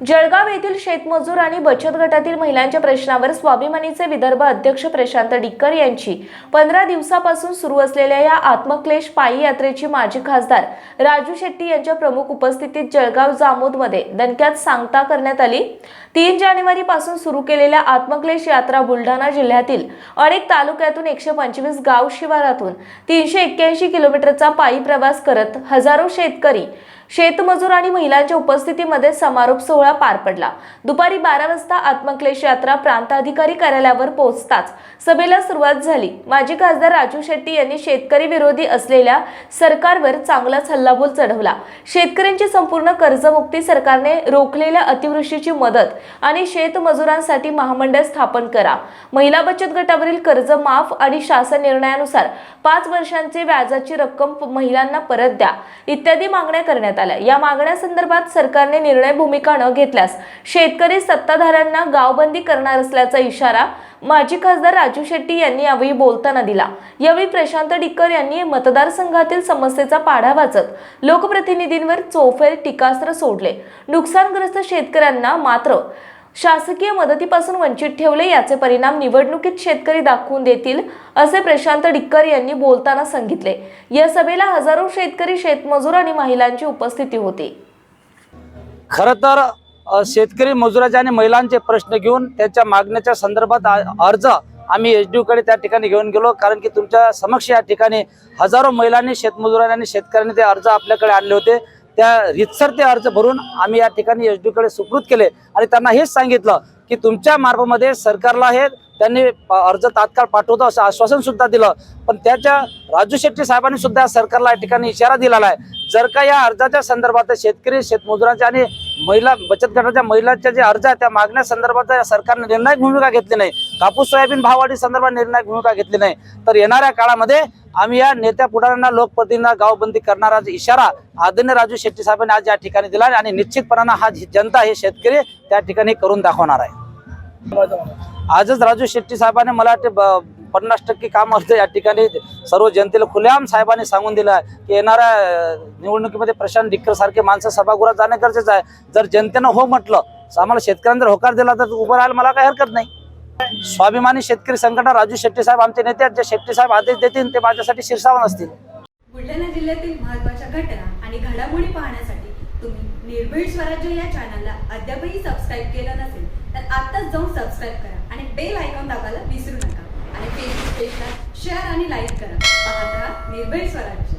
जळगाव येथील शेतमजूर आणि बचत गटातील महिलांच्या प्रश्नावर स्वाभिमानीचे विदर्भ अध्यक्ष प्रशांत डिक्कर यांची पंधरा दिवसापासून सुरू असलेल्या या आत्मक्लेश पायी यात्रेची माजी खासदार राजू शेट्टी यांच्या प्रमुख उपस्थितीत जळगाव जामोदमध्ये दणक्यात सांगता करण्यात आली. तीन जानेवारी पासून सुरू केलेल्या आत्मक्लेश यात्रा बुलढाणा जिल्ह्यातील अनेक तालुक्यातून एकशे पंचवीस गाव शिवारातून तीनशे एक्क्याऐंशी किलोमीटरचा पायी प्रवास करत हजारो शेतकरी शेतमजूर आणि महिलांच्या उपस्थितीमध्ये समारोप सोहळा पार पडला. दुपारी बारा वाजता आत्मक्लेश यात्रा प्रांताधिकारी कार्यालयावर पोहोचताच सभेला सुरुवात झाली. माजी खासदार राजू शेट्टी यांनी शेतकरी विरोधी असलेल्या सरकारवर चांगलाच हल्लाबोल चढवला. शेतकऱ्यांची संपूर्ण कर्जमुक्ती सरकारने रोखलेल्या अतिवृष्टीची मदत आणि शेतमजुरांसाठी महामंडळ स्थापन करा. महिला बचत गटावरील कर्ज माफ आणि शासन निर्णयानुसार पाच वर्षांचे व्याजाची रक्कम महिलांना परत द्या. इत्यादी मागण्या करण्यात आल्या. या मागण्यासंदर्भात सरकारने निर्णय भूमिका न घेतल्यास शेतकरी सत्ताधाऱ्यांना गावबंदी करणार असल्याचा इशारा माजी खासदार राजू शेट्टी यांनी यावेळी बोलताना दिला. यावेळी प्रशांत डिक्कर यांनी मतदारसंघातील समस्येचा पाढा वाचत लोकप्रतिनिधींवर चोफेर टीकास्त्र सोडले. नुकसानग्रस्त शेतकऱ्यांना मात्र शासकीय मदतीपासून वंचित ठेवले याचे परिणाम निवडणुकीत शेतकरी दाखवून देतील असे प्रशांत डिक्कर यांनी बोलताना सांगितले. या सभेला हजारो शेतकरी शेतमजूर आणि महिलांची उपस्थिती होती. खर तर शेतकरी मजुराचे आणि महिलांचे प्रश्न घेऊन त्यांच्या मागण्याच्या संदर्भात अर्ज आम्ही एच कडे त्या ठिकाणी घेऊन गेलो कारण की तुमच्या समक्ष या ठिकाणी हजारो महिलांनी शेतमजुरांनी आणि शेतकऱ्यांनी ते अर्ज आपल्याकडे आणले होते. त्या रितसर ते अर्ज भरून आम्ही या ठिकाणी एच डीकडे सुकृत केले. आणि त्यांना हेच सांगितलं की तुमच्या मार्फमध्ये सरकारला हे त्यांनी अर्ज तात्काळ पाठवतो असं आश्वासन सुद्धा दिलं. पण त्याच्या राजू शेट्टी साहेबांनी सुद्धा सरकारला या ठिकाणी इशारा दिलेला आहे. जर का या अर्जाच्या संदर्भात शेतकरी शेतमजुरांच्या आणि महिला बचत गटाच्या महिलांच्या जे अर्ज आहे त्या मागण्या संदर्भात या सरकारने निर्णायक भूमिका घेतली नाही. कापूस सोयाबीन भाववाढी संदर्भात निर्णायक भूमिका घेतली नाही. तर येणाऱ्या काळामध्ये आम्ही या नेत्या पुढाऱ्यांना लोकप्रतिनिधींना गावबंदी करणारा इशारा आदरणीय राजू शेट्टी साहेबांनी आज या ठिकाणी दिला आहे आणि निश्चितपणानं हा जनता हे शेतकरी त्या ठिकाणी करून दाखवणार आहे. आजच राजू शेट्टी साहेबांनी मला वाटते पन्नास टक्के काम असतं या ठिकाणी सर्व जनतेला खुलेआम साहेबांनी सांगून दिलं आहे की येणाऱ्या निवडणुकीमध्ये प्रशांत डिक्कर सारखे माणसं सभागृहात जाणं गरजेचं आहे. जर जनतेनं हो म्हटलं आम्हाला शेतकऱ्यांना जर होकार दिला तर उभं राहायला मला काही हरकत नाही. स्वाभिमानी शेतकरी संघटना राजू शेट्टी साहेब आमचे नेते जे शेट्टी साहेब आदेश देतील ते माझ्यासाठी शिरसावन असतील. बुलढाणा जिल्ह्यातील महत्त्वाच्या घटना आणि घडामोडी पाहण्यासाठी तुम्ही निर्भीड स्वराज्य या चॅनलला अद्यापही सबस्क्राईब केलं नसेल तर आत्ताच जाऊन सबस्क्राईब करा आणि बेल आयकॉन दाबायला विसरू नका. आणि फेसबुक पेजला शेअर आणि लाईक करा. पाहत राहा निर्भीड स्वराज्य.